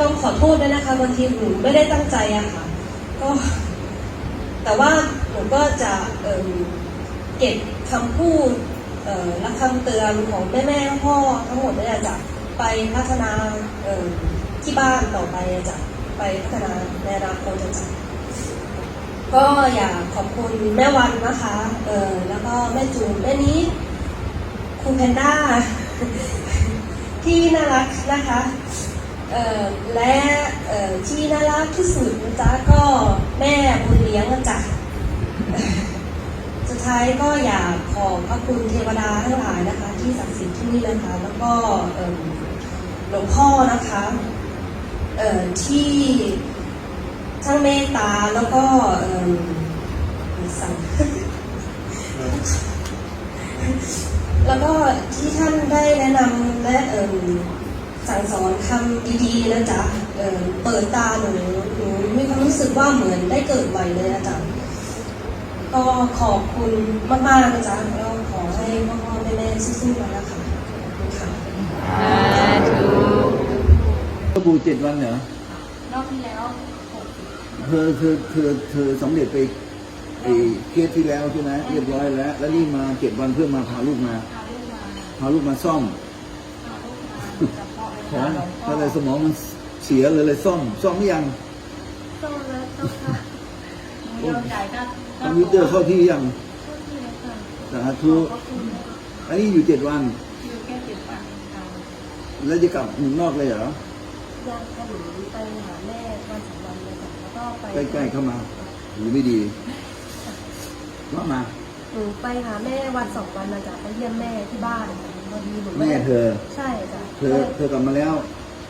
ต้องขอโทษด้วยนะคะบางทีหนูไม่ได้ตั้งใจอะค่ะ ก็แต่ว่าหนูก็จะเเก็บคำพูดและคำเตือนของแม่แม่พ่อทั้งหมดเนี่ยจะไปพัฒนาที่บ้านต่อไปจะไปพัฒนาในอนาคตจะก็อยากขอบคุณแม่วันนะคะเออแล้วก็แม่จูนแม่นี้ครูแพนด้าที่น่ารักนะคะ และที่น่ารักที่สุดนะจ๊ะก็แม่บุญเลี้ยงนะจ๊ะสุดท้ายก็อยากขอบพระคุณเทวดาทั้งหลายนะคะ ที่ศักดิ์สิทธิ์ที่นี่นะคะ แล้วก็หลวงพ่อนะคะที่ทั้งเมตตาแล้วก็สั่งแล้วก็ที่ท่านได้แนะนำและ สั่งสอนคำดีๆนะจ๊ะเอิ่มเปิดตาหนูหนูมีความรู้สึกว่าเหมือนได้เกิดใหม่เลยนะจ๊ะก็ขอบคุณมากๆนะจ๊ะแล้วขอให้พ่อพ่อแม่แม่สู้ๆมาแล้วค่ะขอบคุณค่ะก็บูเจ็ดวันเหรอรอบที่แล้วหกสิบเธอเธอเธอเธอสำเร็จไปไอ้เคสที่แล้วใช่ไหมเรียบร้อยแล้ว แล้วนี่มาเจ็ดวันเพื่อมาพาลูกมาพาลูกมาพาลูกมาซ่อมพาลูกมา เฉพาะของอะไรสมองมันเสียเลยเลยซ่อมซ่อมหรือยังต้องแล้วต้องค่ะโยนจ่ายก็คอมพิวเตอร์เข้าที่ยังเข้าที่แล้วค่ะสาธุขอบคุณอันนี้อยู่เจ็ดวัน อยู่แค่เจ็ดวันค่ะแล้วจะกลับเมืองนอกเลยเหรอ ยังค่ะหนูไปหาแม่วันสองวันเลยค่ะแล้วก็ไปใกล้ๆเข้ามาหรือไม่ดีว่ามา หนูไปหาแม่วันสองวันนะจ๊ะไปเยี่ยมแม่ที่บ้านค่ะพอดีหนูแม่เธอ ใช่จ้ะ เธอเธอกลับมาแล้ว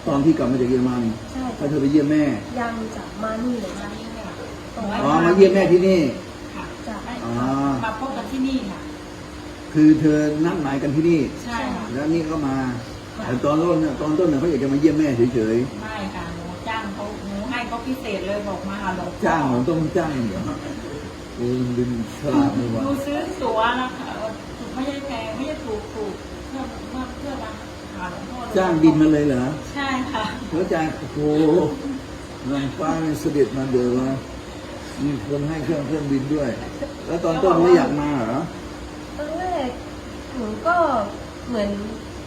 ตอนที่กลับมาจากเยอรมันใช่ถ้าเธอไปเยี่ยมแม่ ยังจะมานี่เลยมาจ้ะนี่เนี่ยอ๋อมาเยี่ยมแม่ที่นี่ ค่ะจ้ะได้อ๋อ มาพบกันที่นี่ค่ะ คือเธอนัดหมายกันที่นี่ ใช่ค่ะแล้วนี่ก็มาแต่ตอนต้นเนี่ยตอนต้นเนี่ยเขาอยากจะมาเยี่ยมแม่เฉยไม่ค่ะหนูจ้างเขาหนูให้เขาพิเศษเลยบอกมาหาหลวงพ่อๆ จ้างเหรอต้องจ้างเหรอโอ้ยดึงฉลาดเลยว่ะหนูซื้อตั๋วนะคะไม่ใช่แพงไม่ใช่ถูกถูกเพื่อเพื่อเพื่อมา หาหลวงพ่อเลยจ้างบินมาเลยเหรอใช่ค่ะ แล้วจ้างโอ้โหนางฟ้าเนี่ยเสด็จมาเดือวะมีคนให้เครื่องเครื่องบินด้วย แล้วตอนต้นไม่อยากมาเหรอตอนแรกหนูก็เหมือน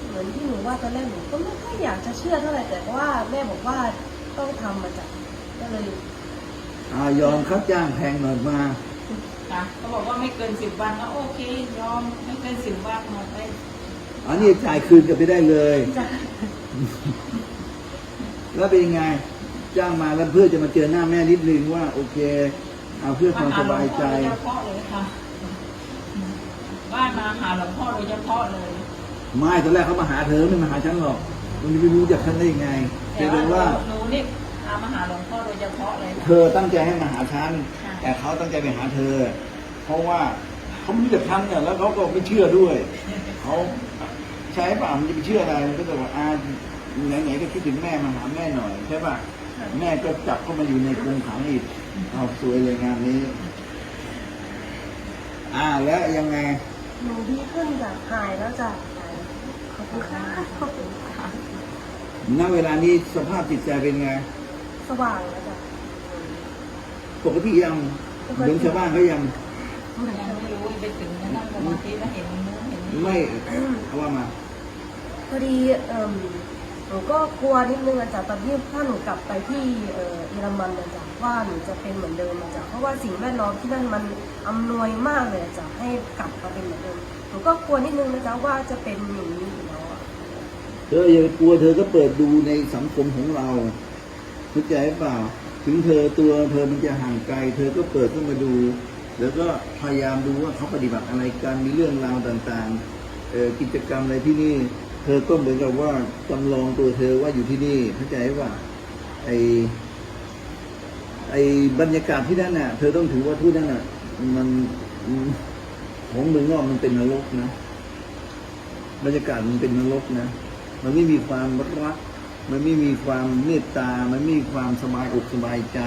เหมือนที่หนูว่าตอนแรกหนูก็ไม่ค่อยอยากจะเชื่อเท่าไหร่แต่ว่าแม่บอกว่าต้องทำมาจากก็เลยอายอมครับจ้างแพงหน่อยมา ค่ะเขาบอกว่าไม่เกินสิบวันก็โอเค ยอมไม่เกินสิบวันหมดไป อันนี้จ่ายคืนกันไปได้เลยจ้ะแล้วเป็นยังไง จ้างมาแล้วเพื่อจะมาเจอหน้าแม่นิดนึงว่า โอเค เอาเพื่อความสบายใจมาหาหลวงพ่อโดยเฉพาะเลยค่ะบ้านมาหาหลวงพ่อโดยเฉพาะเลย ไม่ตอนแรกเขามาหาเธอไม่มาหาฉันหรอกมันไม่รู้จักฉันได้ยังไงแต่แต่ว่าว่าหนูนี่พามาหาหลวงพ่อโดยเฉพาะเลย เธอตั้งใจให้มาหาฉันค่ะแต่เขาตั้งใจไปหาเธอ เพราะว่าเขาไม่รู้จักฉันเนี่ยแล้วเขาก็ไม่เชื่อด้วยเขา ใช่ป่ะมันจะไปเชื่ออะไรมันก็จะบอกอ่าไหนๆก็คิดถึงแม่มาหาแม่หน่อยใช่ป่ะแม่ก็จับเข้ามาอยู่ในกรงขังอีกเอาสวยเลยงานนี้ อ่าแล้วยังไงหนูดีขึ้นจ้ะหายแล้วจ้ะหายขอบคุณค่ะขอบคุณค่ะณเวลานี้สภาพจิตใจเป็นไง สว่างแล้วจ้ะปกติยังเหมือนชาวบ้านเขายังยัง ไม่รู้ไปถึงนั่งสมาธิแล้วเห็นนู้นเห็นนี่ไม่เอาว่ามาพอดีเอ่มหนูก็กลัวนิดนึงอะจ้ะตอนที่ถ้าหนูกลับไปที่เอ่อเยอรมันอะจ้ะว่าหนูจะเป็นเหมือนเดิมอะจ้ะเพราะว่าสิ่งแวดล้อมที่นั่นมันอำนวยมากเลยอะจ้ะให้กลับมาเป็นเหมือนเดิมหนูก็กลัวนิดนึงนะจ๊ะว่าจะเป็นอย่างนี้อยู่แล้วอะเธออย่ากลัวเธอก็เปิดดูในสังคมของเราเข้าใจเปล่า ถึงเธอตัวเธอมันจะห่างไกล เธอก็เปิดขึ้นมาดู แล้วก็พยายามดูว่าเขาปฏิบัติอะไรกันมีเรื่องราวต่างๆกิจกรรมอะไรที่นี่ เธอก็เหมือนกับว่าจำลองตัวเธอว่าอยู่ที่นี่เข้าใจว่าไอไอบรรยากาศที่นั่นน่ะ เธอต้องถือว่าที่นั่นน่ะ มันของเมืองนอกมันเป็นนรกนะ บรรยากาศมันเป็นนรกนะ มันไม่มีความรัก มันไม่มีความเมตตา มันไม่มีความสบายอกสบายใจ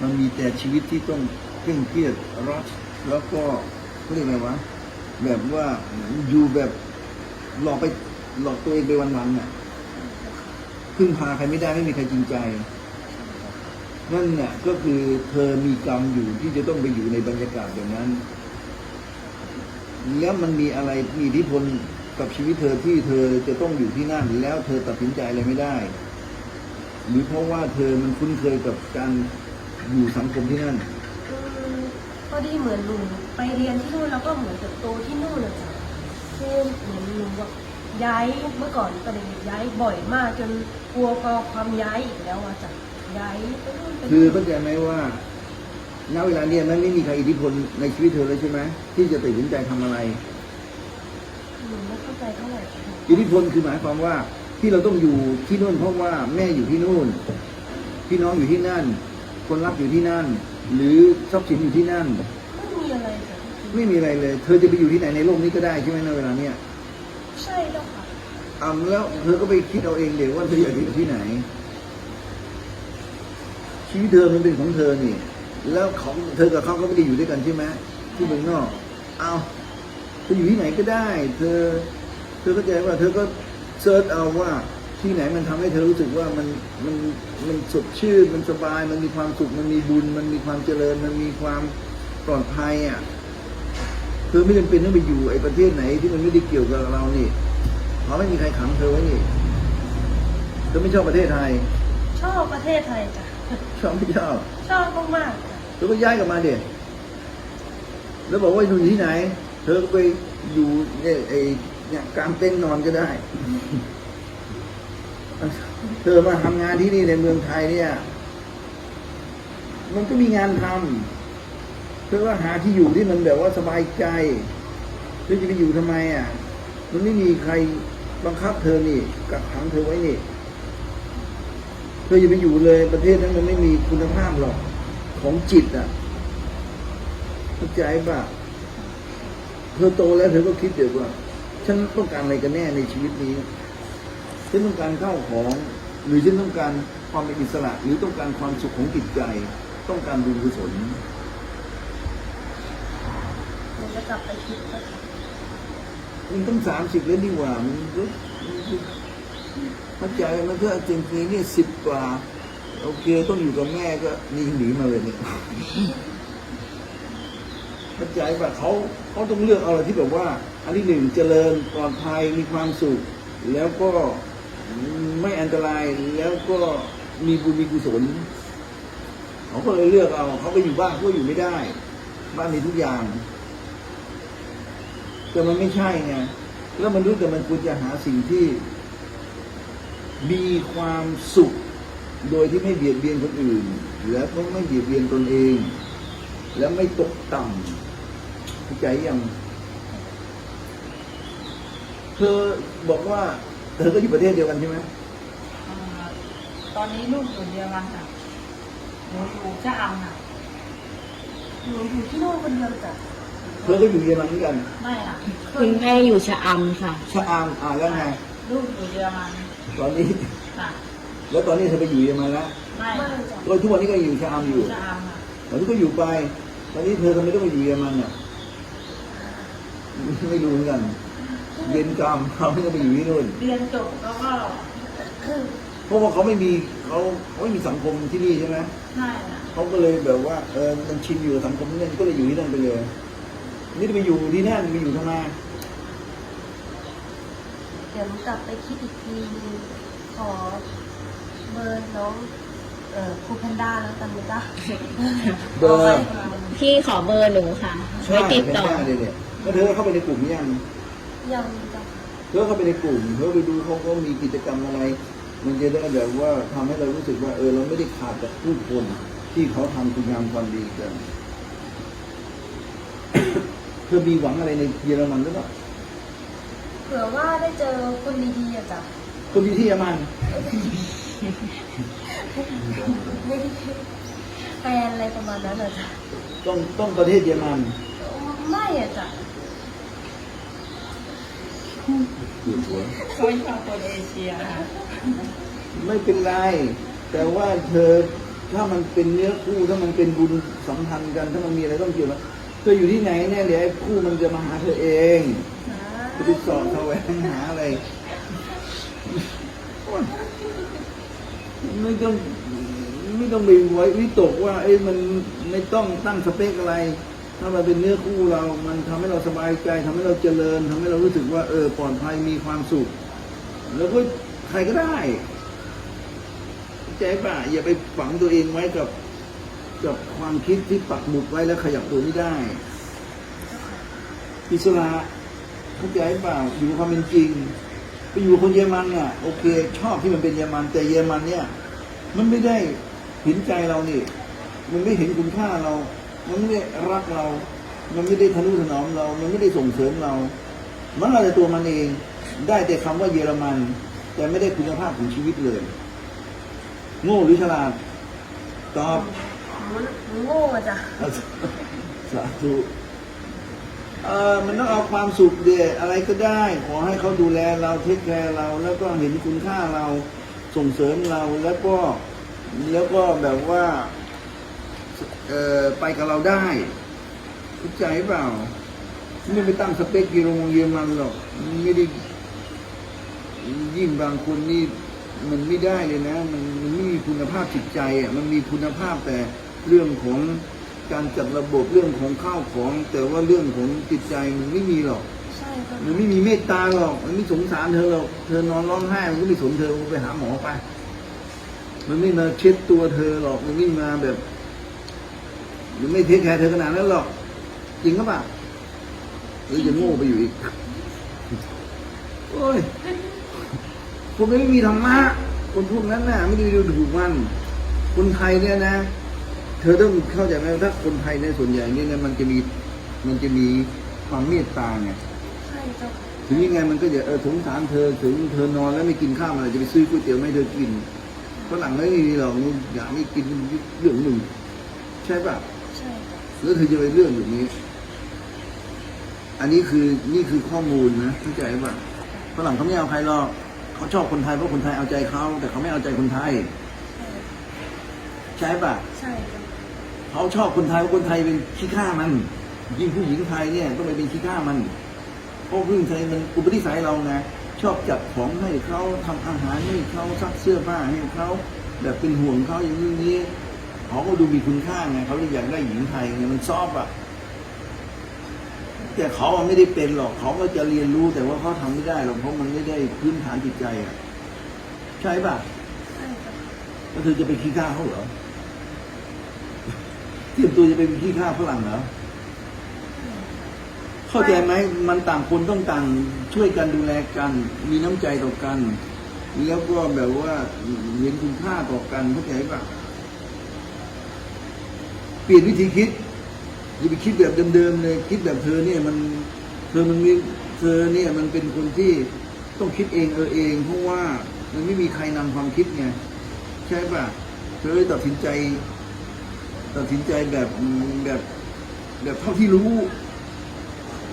มันมีแต่ชีวิตที่ต้อง เคร่งเครียดรักแล้วก็เขาเรียกอะไรวะแบบว่าอยู่แบบหลอกไปหลอกตัวเองไปวันๆน่ะพึ่งพาใครไม่ได้ไม่มีใครจริงใจนั่นเนี่ยก็คือเธอมีกรรมอยู่ที่จะต้องไปอยู่ในบรรยากาศแบบนั้น แล้วมันมีอะไรมีอิทธิพลกับชีวิตเธอที่เธอจะต้องอยู่ที่นั่น แล้วเธอตัดสินใจอะไรไม่ได้ หรือเพราะว่าเธอมันคุ้นเคยกับการอยู่สังคมที่นั่น พอดีเหมือนหนูไปเรียนที่นู่นแล้วก็เหมือนเติบโตที่นู่นนะจ๊ะคือเหมือนหนูแบบย้ายเมื่อก่อนตอนเด็กๆย้ายบ่อยมากจนกลัวพอความย้ายอีกแล้วอะจ้ะย้ายไปนู่นไปคือนี่เข้าใจไหมว่าณเวลาเนี้ยมันไม่มีใครอิทธิพลในชีวิตเธอเลยใช่ไหมที่จะตัดสินใจทำอะไร หนูไม่เข้าใจเท่าไหร่ค่ะอิทธิพลคือหมายความว่าที่เราต้องอยู่ที่นู่นเพราะว่าแม่อยู่ที่นู่น พี่น้องอยู่ที่นั่น คนรักอยู่ที่นั่น หรือทรัพย์สินอยู่ที่นั่น ไม่มีอะไรจ้ะไม่มีอะไรเลย เธอจะไปอยู่ที่ไหนในโลกนี้ก็ได้ใช่ไหมในเวลาเนี้ยใช่แล้วค่ะอ่าแล้วเธอก็ไปคิดเอาเองเดี๋ยวว่าเธออยากจะอยู่ที่ไหน ชีวิตเธอมันเป็นของเธอนี่ แล้วของเธอกับเขาก็ไม่ได้อยู่ด้วยกันใช่ไหมที่เมืองนอก เอาเธออยู่ที่ไหนก็ได้ เธอ เธอเข้าใจว่า เธอก็เซิร์ชเอาว่า ที่ไหนมันทำให้เธอรู้สึกว่ามันมันมันสดชื่นมันสบาย มันมีความสุขมันมีบุญ มันมีความเจริญ มันมีความปลอดภัยอะเธอไม่จำเป็นต้องไปอยู่ไอ้ประเทศไหนที่มันไม่ได้เกี่ยวกับเรานี่เพราะไม่มีใครขังเธอไว้นี่เธอไม่ชอบประเทศไทย ชอบประเทศไทยจ้ะชอบไม่ชอบชอบมากๆจ้ะเธอก็ย้ายกลับมาเด็แล้วบอกว่าอยู่ที่ไหน เธอก็ไปอยู่เนี่ยไอ้เนี่ยกลางเต็นท์นอนก็ได้ เธอมาทำงานที่นี่ในเมืองไทยเนี่ย มันก็มีงานทำเธอก็หาที่อยู่ที่มันแบบว่าสบายใจเธอจะไปอยู่ทำไมอะ มันไม่มีใครบังคับเธอนี่กักขังเธอไว้นี่ เธออย่าไปอยู่เลยประเทศนั้นมันไม่มีคุณภาพหรอกของจิตอะเข้าใจป่ะเธอโตแล้วเธอก็คิดเดี๋ยวว่า ฉันต้องการอะไรกันแน่ในชีวิตนี้ ฉันต้องการข้าวของ หรือฉันต้องการความเป็นอิสระ หรือต้องการความสุขของจิตใจ ต้องการบุญกุศลหนูจะกลับไปคิดว่าค่ะมันต้องสามสิบแล้วนี่หว่ามันก็มันก็เข้าใจมันก็จริงๆเนี่ยสิบกว่า โอเคต้องอยู่กับแม่ก็นี่หนีมาเลยเนี่ยเข้าใจป่ะเขาเขาต้องเลือกเอาอะไรที่แบบว่า อันที่หนึ่งเจริญปลอดภัยมีความสุข แล้วก็ ไม่อันตรายแล้วก็มีบุญมีกุศลเขาก็เลยเลือกเอาเขาไปอยู่บ้านเขาก็อยู่ไม่ได้ บ้านมีทุกอย่าง แต่มันไม่ใช่ไงแล้วมันรู้แต่มันควรจะหาสิ่งที่ มีความสุข โดยที่ไม่เบียดเบียนคนอื่น แล้วก็ไม่เบียดเบียนตนเอง แล้วไม่ตกต่ำเข้าใจยังเธอบอกว่า เธอก็อยู่ประเทศเดียวกันใช่ไหมอ่าตอนนี้ลูกอยู่เดียวกันค่ะหนูอยู่ชะอำค่ะหนูอยู่ที่นู่นคนเดียวจ้ะเธอก็อยู่เยอรมันเหมือนกันไม่ค่ะคุณแม่อยู่ชะอำค่ะ ชะอามอ่าแล้วไงลูกอยู่เยอรมันตอนนี้ ค่ะ แล้วตอนนี้เธอไปอยู่เยอรมันแล้วไม่ไม่ค่ะจ้ะก็ทุกวันนี้ก็อยู่ชะอามอยู่ชะอำค่ะตอนนี้ก็อยู่ไป ตอนนี้เธอทำไมต้องไปอยู่เยอรมันอะไม่รู้เหมือนกัน เรียนกรรมเขาไม่ต้องไปอยู่ที่นู่นเรียนจบแล้วก็เพราะว่าเขาไม่มีเขาเขาไม่มีสังคมที่นี่ใช่ไหมใช่ค่ะเขาก็เลยแบบว่าเออมันชินอยู่กับสังคมที่นั่นก็เลยอยู่ที่นั่นไปเลย นี่จะไปอยู่ที่นั่นไปอยู่ทำไมเดี๋ยวหนูกลับไปคิดอีกทีนึงขอเบอร์น้องเอ่อครูแพนด้าแล้วกันนะจ๊ะเบอร์พี่ขอเบอร์หนูค่ะไว้ติดต่อใช่เลยเนี่ยแล้วเธอเข้าไปในกลุ่มยัง ยังจ้ะเธอเข้าไปในกลุ่มเธอไปดูเขาก็มีกิจกรรมอะไร มันจะได้แบบว่าทำให้เรารู้สึกว่า เออเราไม่ได้ขาดจากผู้คนที่เขาทำคุณงามความดีกันเธอมีหวังอะไรในเยอรมันหรือเปล่าเผื่อว่าได้เจอคนดีๆอะจ้ะคนดีที่เยอรมันไม่ได้แฟนอะไรประมาณนั้นอะจ้ะต้องต้องประเทศเยอรมันไม่อะจ้ะ อยู่หัวเขาไม่ชอบคนเอเชียค่ะไม่เป็นไร แต่ว่าเธอถ้ามันเป็นเนื้อคู่ถ้ามันเป็นบุญสัมพันธ์กัน ถ้ามันมีอะไรต้องเกี่ยวเธออยู่ที่ไหนเนี่ยเดี๋ยวไอ้คู่มันจะมาหาเธอเองจะไปสอนเขาแหวงหาอะไรไม่ต้องไม่ต้องไปไว้วิตกว่า เอ้ยมันไม่ต้องตั้งสเปคอะไร ถ้ามันเป็นเนื้อคู่เรา มันทำให้เราสบายใจทำให้เราเจริญทำให้เรารู้สึกว่า เออปลอดภัยมีความสุข แล้วก็ใครก็ได้ ใจป่ะอย่าไปฝังตัวเองไว้กับกับความคิดที่ปักหมุดไว้แล้วขยับตัวไม่ได้ อิสระเข้าใจเปล่าอยู่ความเป็นจริงไปอยู่คนเยอรมันเนี่ยโอเค ชอบที่มันเป็นเยอรมันแต่เยอรมันเนี่ย มันไม่ได้เห็นใจเรานี่ มันไม่เห็นคุณค่าเรา มันไม่ได้รักเรา มันไม่ได้ทะนุถนอมเรา มันไม่ได้ส่งเสริมเรา มันเอาแต่ตัวมันเอง ได้แต่คำว่าเยอรมัน แต่ไม่ได้คุณภาพของชีวิตเลย โง่หรือฉลาด ตอบหนูหนูโง่อะจ้ะสาธุเออมันต้องเอาความสุขเดชอะไรก็ได้ ขอให้เขาดูแลเราเทคแคร์เรา แล้วก็เห็นคุณค่าเราส่งเสริมเราแล้วก็แล้วก็แบบว่า เออไปกับเราได้เข้าใจเปล่า ไม่ไปตั้งสเปคกีโรงเยอรมันหรอกมันไม่ได้ยิ่งบางคนนี่มันไม่ได้เลยนะ มันมันไม่มีคุณภาพจิตใจอะมันมีคุณภาพแต่เรื่องของการจัดระบบเรื่องของข้าวของ แต่ว่าเรื่องของจิตใจมันไม่มีหรอกใช่ค่ะมันไม่มีเมตตาหรอก มันไม่สงสารเธอหรอกเธอนอนร้องไห้มันก็ไม่สนเธอมันไปหาหมอไป มันไม่มาเช็ดตัวเธอหรอกมันไม่มาแบบ หรือไม่เทคแคร์เธอขนาดนั้นหรอก จริงก็ปล่ะหรือจะโง่ไปอยู่อีกโอ้ยพวกนี้ไม่มีธรรมะคนพวกนั้นน่ะ ไม่ได้ดูถูกมัน คนไทยเนี่ยนะ เธอต้องเข้าใจไหมว่าถ้าคนไทยในยส่วนใหญ่เนี่ยนะมันจะมีมันจะมีความเมตตาไงใช่เจ้าค่ะถึงยังไงมันก็จะเออสงสารเธอถึงเธอนอนแล้วไม่กินข้าวมันอาจจะไปซื้อก๋วยเตี๋ยวไม่เธอกินฝรั่งไม่มีหรอกอยากไม่กินเรื่องหนึ่งใช่ปะใช่ค่ะ แล้วเธอจะไปเรื่องอย่างนี้ อันนี้คือนี่คือข้อมูลนะเข้าใจปะฝรั่งเขาไม่เอาใครหรอกเขาชอบคนไทยเพราะคนไทยเอาใจเขาแต่เขาไม่เอาใจคนไทย ใช่ปะใช่ค่ะเขาชอบคนไทยเพราะคนไทยเป็นขี้ข้ามัน ยิ่งผู้หญิงไทยเนี่ยต้องไปเป็นขี้ข้ามันเพราะผู้หญิงไทยมันอุปนิสัยเราไงชอบจัดของให้เขาทำอาหารให้เขาซักเสื้อผ้าให้เขาแบบเป็นห่วงเขาอย่างนี้นี้ เขาก็ดูมีคุณค่าไงเขาเลยอยากได้หญิงไทยไงมันชอบอะแต่เขาอะไม่ได้เป็นหรอกเขาก็จะเรียนรู้แต่ว่าเขาทำไม่ได้หรอกเพราะมันไม่ได้พื้นฐานจิตใจอะ ใช่ป่ะใช่ค่ะแล้วเธอจะไปขี้ข้าเขาเหรอเตรียมตัวจะไปเป็นขี้ข้าฝรั่งเหรอเข้าใจไหมมันต่างคนต้องต่างช่วยกันดูแลกัน มีน้ำใจต่อกัน แล้วก็แบบว่าเห็นคุณค่าต่อกันเข้าใจปะ เปลี่ยนวิธีคิดอย่าไปคิดแบบเดิมๆเลยคิดแบบเธอเนี่ยมันเธอมันมีเธอเนี่ยมันเป็นคนที่ต้องคิดเองเออเองเพราะว่ามันไม่มีใครนำความคิดไงใช่ป่ะเธอตัดสินใจ ตัดสินใจแบบแบบแบบเท่าที่รู้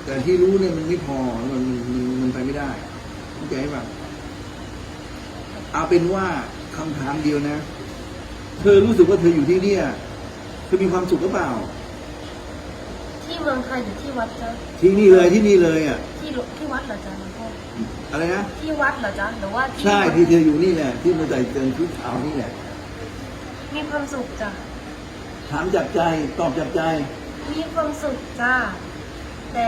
แต่ที่รู้เนี่ยมันไม่พอมันมันมันไปไม่ได้เข้าใจป่ะเอาเป็นว่าคำถามเดียวนะ เธอรู้สึกว่าเธออยู่ที่เนี่ย เธอมีความสุขหรือเปล่า ที่เมืองไทยอยู่ที่วัดจ้ะที่นี่เลยที่นี่เลยอะ ที่หลวงที่วัดเหรอจ๊ะหลวงพ่ออะไรนะ ที่วัดเหรอจ๊ะหรือว่าใช่ที่เธออยู่นี่แหละ ที่มาใส่เกินชุดขาวนี่แหละ มีความสุขจ้ะถามจากใจตอบจากใจมีความสุขจ้ะแต่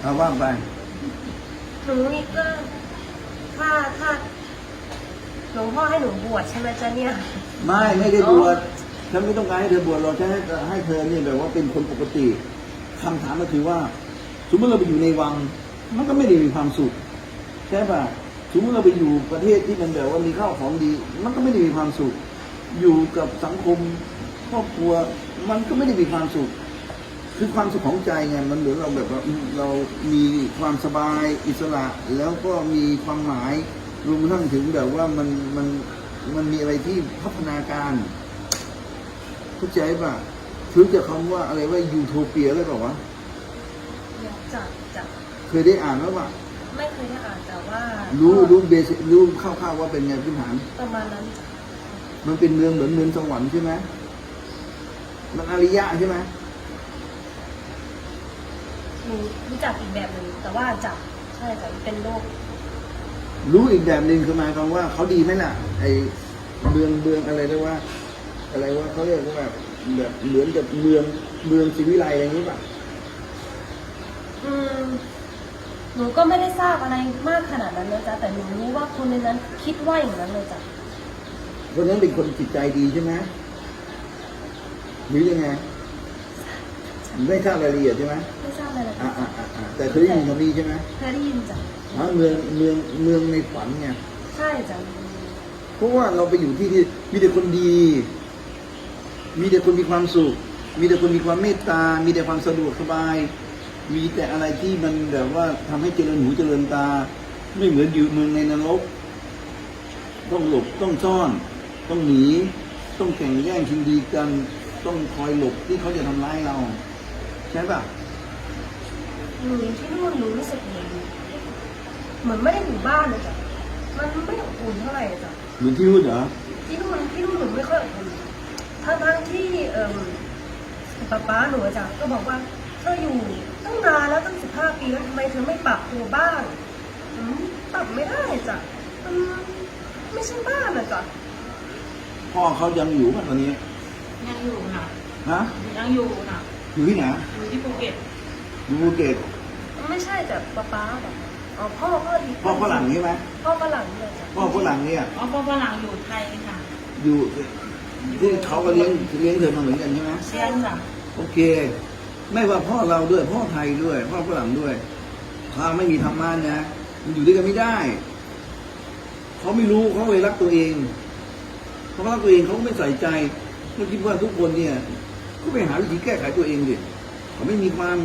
เอาว่าไป หนูนี่ก็ถ้าถ้าหลวงพ่อให้หนูบวชใช่ไหมจ๊ะเนี่ย ไม่ไม่ได้บวช ฉันไม่ต้องการให้เธอบวชหรอกฉันให้ให้เธอเนี่ยแบบว่าเป็นคนปกติคำถามก็คือว่า สมมติเราไปอยู่ในวัง มันก็ไม่ได้มีความสุขใช่ป่ะสมมติเราไปอยู่ประเทศที่มันแบบว่ามีข้าวของดี มันก็ไม่ได้มีความสุข อยู่กับสังคมครอบครัว มันก็ไม่ได้มีความสุข คือความสุขของใจไงมันเหมือนเราแบบว่าเรามีความสบายอิสระ แล้วก็มีความหมายรวมทั้งถึงแบบว่ามันมันมันมีอะไรที่พัฒนาการ เข้าใจป่ะถือจากคำว่าอะไรว่ายูโทเปียแล้วเปล่าวะจะจะเคยได้อ่านแล้วป่ะไม่เคยได้อ่านแต่ว่า รู้ก็รู้เบสิรู้คร่าวๆว่าเป็นไงพื้นฐานประมาณนั้นจ้ะมันเป็นเมืองเหมือนเมืองสวรรค์ใช่ไหมมันอริยะใช่ไหมหนูรู้จักอีกแบบหนึ่งแต่ว่าจะใช่จ้ะเป็นโลก รู้อีกแบบหนึ่งคือหมายความว่าเขาดีไหมล่ะ ไอเมืองเมืองอะไรเรียกว่า อะไรว่าเขาเรียกว่าแบบแบบเหมือนกับเมืองเมืองศรีวิไลอะไรอย่างนี้ป่ะอืมหนูก็ไม่ได้ทราบอะไรมากขนาดนั้นนะจ๊ะแต่หนูรู้ว่าคนในนั้นคิดว่าอย่างนั้นเลยจ้ะคนนั้นเป็นคนจิตใจดีใช่ไหมหรือยังไงไม่ทราบรายละเอียดใช่ไหมไม่ทราบอะไรเลยอ่าอ่าอ่าอ่าแต่เคยได้ยินคำนี้ใช่ไหมเคยได้ยินจ้ะอ๋อเมืองเมืองเมืองในฝันไงใช่จ้ะเพราะว่าเราไปอยู่ที่ที่มีแต่คนดี มีแต่คนมีความสุข มีแต่คนมีความเมตตา มีแต่ความสะดวกสบาย มีแต่อะไรที่มันแบบว่าทำให้เจริญหูเจริญตา ไม่เหมือนอยู่เมืองในนรก ต้องหลบต้องซ่อน ต้องหนี ต้องแข่งแย่งชิงดีกัน ต้องคอยหลบที่เขาจะทำร้ายเรา ใช่ป่ะหนูที่นู่นหนูรู้สึกเหมือนเหมือนไม่ได้อยู่บ้านเลยจ้ะมันไม่อบอุ่นเท่าไหร่จ้ะเหมือนที่นู่นเหรอที่นู่นที่นู่นหนูไม่ค่อยอบอุ่น ทั้งทั้งๆที่เอ่มป๊าป๊าหนูอะจ้ะก็บอกว่าเธออยู่ตั้งนานแล้วตั้งสิบห้าปีแล้วทำไมเธอไม่ปรับตัวบ้างอืมปรับไม่ได้จ้ะมันไม่ใช่บ้านอะจ้ะพ่อเขายังอยู่ป่ะตอนนี้ ยังอยู่นะฮะยังอยู่นะอยู่ที่ไหนอยู่ที่ภูเก็ตอยู่ภูเก็ตไม่ใช่แต่ป๊าป๊าแบบอ๋อพ่อก็ดีพ่อฝรั่งใช่ไหมพ่อฝรั่งเลยจ้ะพ่อฝรั่งเนี่ยอ๋อเพราะฝรั่งอยู่ไทยค่ะอยู่ ที่เขาก็เลี้ยงเลี้ยงเธอมาเหมือนกันใช่ไหมเชียนจ้ะโอเค ไม่ว่าพ่อเราด้วยพ่อไทยด้วย พ่อฝรั่งด้วยถ้าไม่มีธรรมะนะมันอยู่ด้วยกันไม่ได้ เขาไม่รู้เขาเลยรักตัวเองเขารักตัวเองเขาก็ไม่ใส่ใจเขาคิดว่าทุกคนเนี่ย ก็ไปหาวิธีแก้ไขตัวเองดิเขาไม่มีความ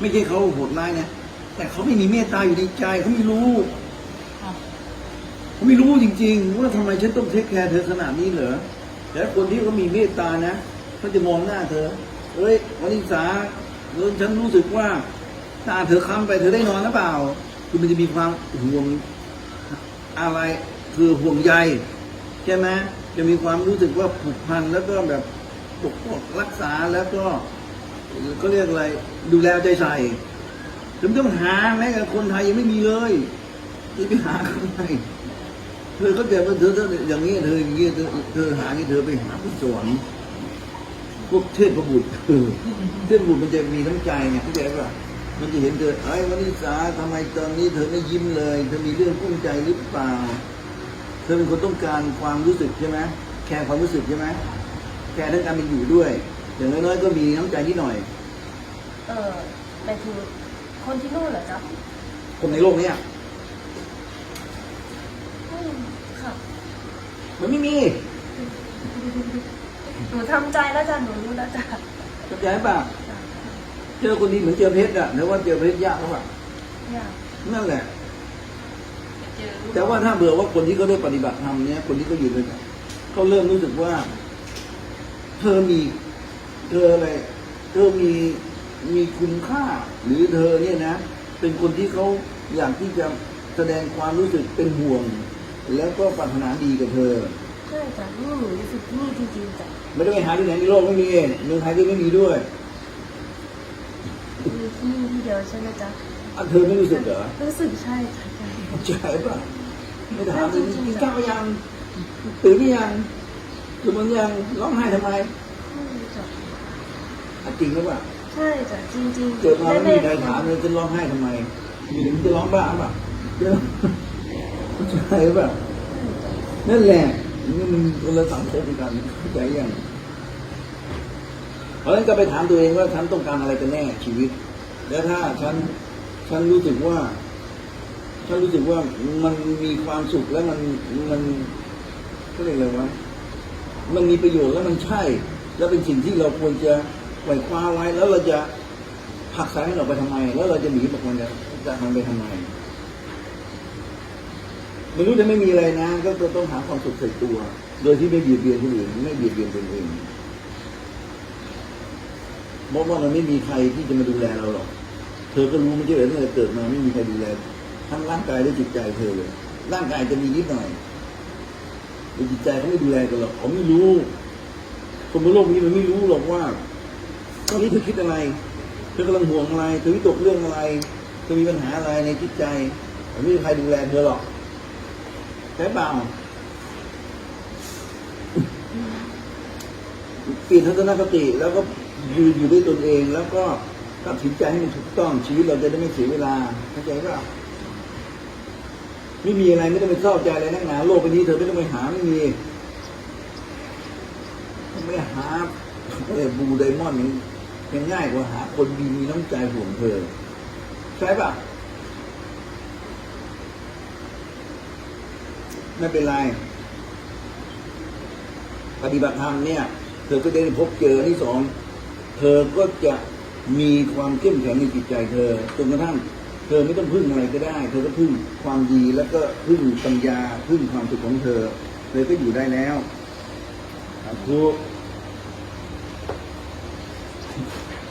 ไม่ใช่เขาโหดร้ายนะแต่เขาไม่มีเมตตาอยู่ในใจเขาไม่รู้ค่ะเขา ไม่รู้จริง ๆ ว่าทำไมฉันต้องเทคแคร์เธอขนาดนี้เหรอแต่คนที่เขามีเมตตานะเขาจะมองหน้าเธอเอ้ยวันนิสาเออฉันรู้สึกว่าตาเธอค้ำไปเธอได้นอนหรือเปล่า คือมันจะมีความห่วงอะไรคือห่วงใยใช่ไหมจะมีความรู้สึกว่าผูกพันแล้วก็แบบปกป้องรักษาแล้วก็ก็เรียกอะไร ดูแลใจใส่ถึงต้องหาแม้แต่คนไทยยังไม่มีเลยจะไปหาใคร เธอเข้าใจว่าเธอเธออย่างนี้เธออย่างนี้เธอเธอหาที่เธอไปหาผู้สอนพวกเทพบุตรเออเทพบุตรมันจะมีน้ำใจไงเข้าใจป่ะมันจะเห็นเธอไอ้ยวันนี้สาทำไมตอนนี้เธอไม่ยิ้มเลยเธอมีเรื่องกุ้งใจหรือเปล่า เธอเป็นคนต้องการความรู้สึกใช่ไหมแคร์ความรู้สึกใช่ไหมแคร์ทั้งการเป็นอยู่ด้วย อย่างน้อยๆก็มีน้ำใจนิดหน่อย เออหมายถึงคนที่นู่นเหรอจ๊ะคนในโลกเนี้ยอืม ค่ะมันไม่มีหนูทำใจแล้วจ้ะหนูรู้แล้วจ้ะเข้าใจป่ะเจอคนดีเหมือนเจอเพชรอะแต่ว่าเจอเพชรยากหรือเปล่าอยากนั่นแหละ เจอรูปแต่ว่าถ้าเบื่อว่าคนที่เขาได้ปฏิบัติธรรมเนี่ยคนที่เขาอยู่ด้วยกันเขาเริ่มรู้สึกว่า เธอมี เธออะไร เธอมีมีคุณค่า หรือเธอเนี่ยนะ เป็นคนที่เขาอยากที่จะแสดงความรู้สึกเป็นห่วง แล้วก็ปรารถนาดีกับเธอ ใช่จ้ะนี่หนูรู้สึกนี่จริงๆจ้ะไม่ได้ไปหาที่ไหนในโลกไม่มีเมืองไทยก็ไม่มีด้วยมีที่นี่ที่เดียวใช่ไหมจ๊ะอะเธอไม่รู้สึกเหรอรู้สึกใช่จ้ะใช่เข้าใจป่ะไม่ถามเลยกินข้าวหรือยังตื่นหรือยังตื่นมันยังร้องไห้ทำไมอืมจ้ะอะจริงหรือเปล่าใช่จ้ะจริงๆเกิดมาไม่มีใครๆถามเลยจะร้องไห้ทำไมมีถึงจะร้องบ้าป่ะเดี๋ยว ใช่ป่ะนั่นแหละนี่มันคนละสังคมกันเข้าใจยังเพราะฉะนั้นก็ไปถามตัวเองว่าฉันต้องการอะไรกันแน่ชีวิต แล้วถ้าฉันฉันรู้สึกว่า ฉันรู้สึกว่ามันมีความสุขแล้วมันมันก็เรียกอะไรวะมันมีประโยชน์แล้วมันใช่ แล้วเป็นสิ่งที่เราควรจะไขว่คว้าไว้แล้วเราจะผลักสายมันออกไปทำไม แล้วเราจะหนีจากมันจะจะทำไปทำไม มนุษย์จะไม่มีอะไรนะ ก็ต้องหาความสุขใส่ตัว โดยที่ไม่เบียดเบียนคนอื่นไม่เบียดเบียนคนอื่นเพราะว่ามันไม่มีใครที่จะมาดูแลเราหรอก เธอก็รู้ไม่ใช่เหรอตั้งแต่เกิดมาไม่มีใครดูแลทั้งร่างกายและจิตใจเธอเลยร่างกายจะมีนิดหน่อยแต่จิตใจเขาไม่ดูแลกันหรอกเขาไม่รู้ คนบนโลกนี้มันไม่รู้หรอกว่าตอนนี้เธอคิดอะไร เธอกำลังห่วงอะไร เธอวิตกเรื่องอะไร เธอมีปัญหาอะไรในจิตใจไม่มีใครดูแลเธอหรอก ใช่เปล่าปีนทัศนคติแล้วก็อยู่อยู่ด้วยตนเอง แล้วก็ตัดสินใจให้มันถูกต้องชีวิตเราจะได้ไม่เสียเวลาเข้าใจป่ะไม่มีอะไรไม่ต้องไปเศร้าใจอะไรนักหนาโลกใบนี้เธอไม่ต้องไปหาไม่มีไม่หาเออบูไดมอนด์ยังง่ายกว่าหาคนดีมีน้ำใจห่วงเธอ ใช่ป่ะ ไม่เป็นไร ปฏิบัติธรรมเนี่ย เธอก็จะได้พบเจอที่สองเธอก็จะมีความเข้มแข็งในจิตใจเธอจนกระทั่งเธอไม่ต้องพึ่งอะไรก็ได้ เธอก็พึ่งความดีแล้วก็พึ่งปัญญาพึ่งความสุขของเธอเธอก็อยู่ได้แล้วครับครู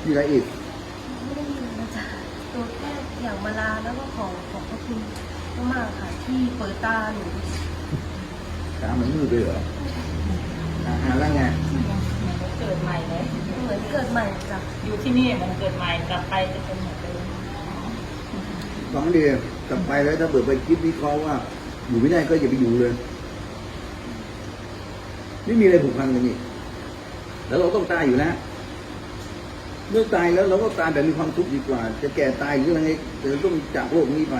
มีอะไรอีกไม่ได้ยินนะจ๊ะตัวแค่อยากมาลาแล้วก็ขอขอบพระคุณมากๆค่ะ ที่เปิดตาหนู ตาเหมือนมือไปเหรออ่าแล้วไงมันเกิดใหม่เลยเหมือนเกิดใหม่จ้ะอยู่ที่นี่มันเกิดใหม่กลับไปจะเป็นเหมือนเดิมสองเดียวกลับไปแล้วถ้าเบิดไปคิดวิเคราะห์ว่า อยู่ไม่ได้ก็อย่าไปอยู่เลย ไม่มีอะไรผูกพันกันนี่แล้วเราต้องตายอยู่แล้วเมื่อตายแล้วเราก็ตายแบบมีความทุกข์ดีกว่า จะแก่ตายหรืออะไรจะต้องจากโลกนี้ไป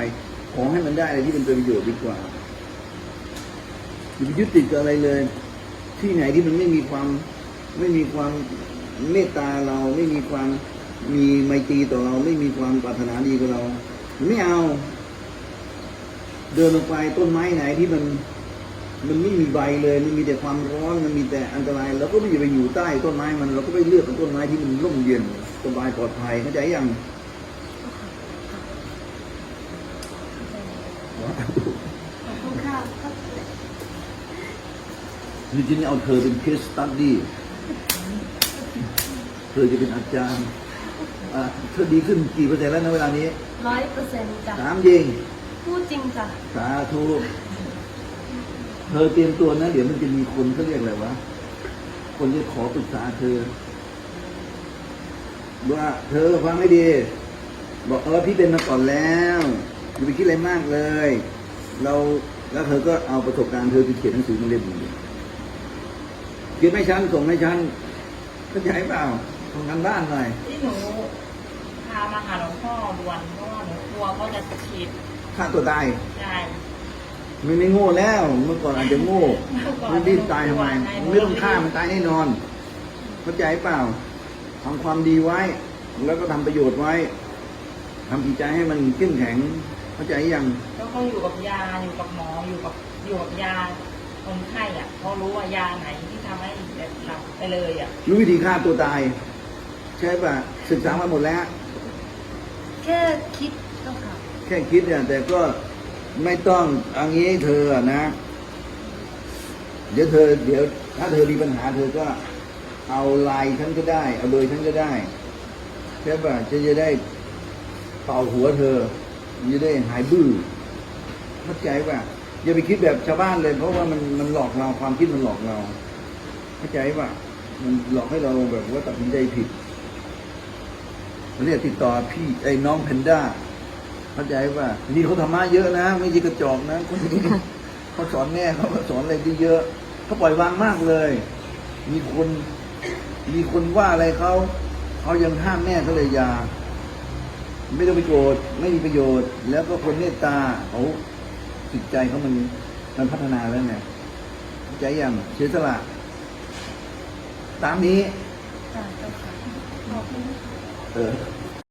ขอให้มันได้อะไรที่เป็นประโยชน์ดีกว่า อย่าไปยึดติดกับอะไรเลย ที่ไหนที่มันไม่มีความไม่มีความเมตตาเราไม่มีความมีไมตรีต่อเราไม่มีความปรารถนาดีกับเรา ไม่เอา เดินลงไปต้นไม้ไหนที่มัน มันไม่มีใบเลยมันมีแต่ความร้อนมันมีแต่อันตรายเราก็ไม่อย่าไปอยู่ใต้ต้นไม้มันเราก็ไปเลือกต้นไม้ที่มันร่มเย็นสบายปลอดภัยเข้าใจยัง ขอบคุณค่ะ จริงๆเอาเธอเป็นเคสตัดดี้เธอจะเป็นอาจารย์อะเธอดีขึ้นกี่เปอร์เซ็นต์แล้วในเวลานี้ร้อยเปอร์เซ็นต์จ้ะถามจริงพูดจริงจ้ะสาธุเธอเตรียมตัวนะ เดี๋ยวมันจะมีคนเขาเรียกอะไรวะ คนจะขอปรึกษาเธอ ว่าเธอฟังให้ดี บอกเออพี่เป็นมาก่อนแล้วอย่าไปคิดอะไรมากเลย เราแล้วเธอก็เอาประสบการณ์เธอไปเขียนหนังสือมาเล่มหนึ่ง เขียนให้ฉันส่งให้ฉันเข้าใจเปล่าทำงานบ้านหน่อยที่หนูพามาหาหลวงพ่อด่วนเพราะว่าหนูกลัวเขาจะฉีดฆ่าตัวตายได้ไม่ไม่โง่แล้ว เมื่อก่อนอาจจะโง่ไม่รีบตายทำไมไม่ต้องฆ่ามันตายแน่นอน เข้าใจเปล่าทำความดีไว้ แล้วก็ทำประโยชน์ไว้ทำจิตใจให้มันเข้มแข็ง เข้าใจยังแล้วเขาอยู่กับยาอยู่กับหมออยู่กับอยู่กับยาคนไข้อะเขารู้ว่ายาไหน ที่ทำให้แบบหลับไปเลยอะ รู้วิธีฆ่าตัวตาย ใช่ป่ะศึกษามาหมดแล้ว แค่คิดเจ้าค่ะ แค่คิดเนี่ยแต่ก็ไม่ต้องเอันนี้เธออะนะ เดี๋ยวเธอ เดี๋ยว ถ้าเธอมีปัญหาเธอก็เอาไลน์ฉันก็ได้ เอาเบอร์ฉันก็ได้ใช่ป่ะจะจะได้เป่าหัวเธอจะได้หายบื้อเข้าใจป่ะอย่าไปคิดแบบชาวบ้านเลย เพราะว่ามันมันหลอกเราความคิดมันหลอกเรา เข้าใจป่ะมันหลอกให้เราแบบว่าตัดสินใจผิดเรียกติดต่อพี่ไอ้น้องแพนด้าเข้าใจว่านี่เขาธรรมะเยอะนะไม่ใช่กระจอกนะคนนี้เขาสอนแม่เขาสอนอะไรที่เยอะเขาปล่อยวางมากเลย มีคนมีคนว่าอะไรเขาเขายังห้ามแม่เขาเลยอยา ไม่ต้องไปโกรธไม่มีประโยชน์ แล้วก็คนเมตตาเขาจิตใจเขามันมันพัฒนาแล้วไงเข้าใจยังเสียสละ ตามนี้จ้ะเจ้าค่ะขอบคุณ เออ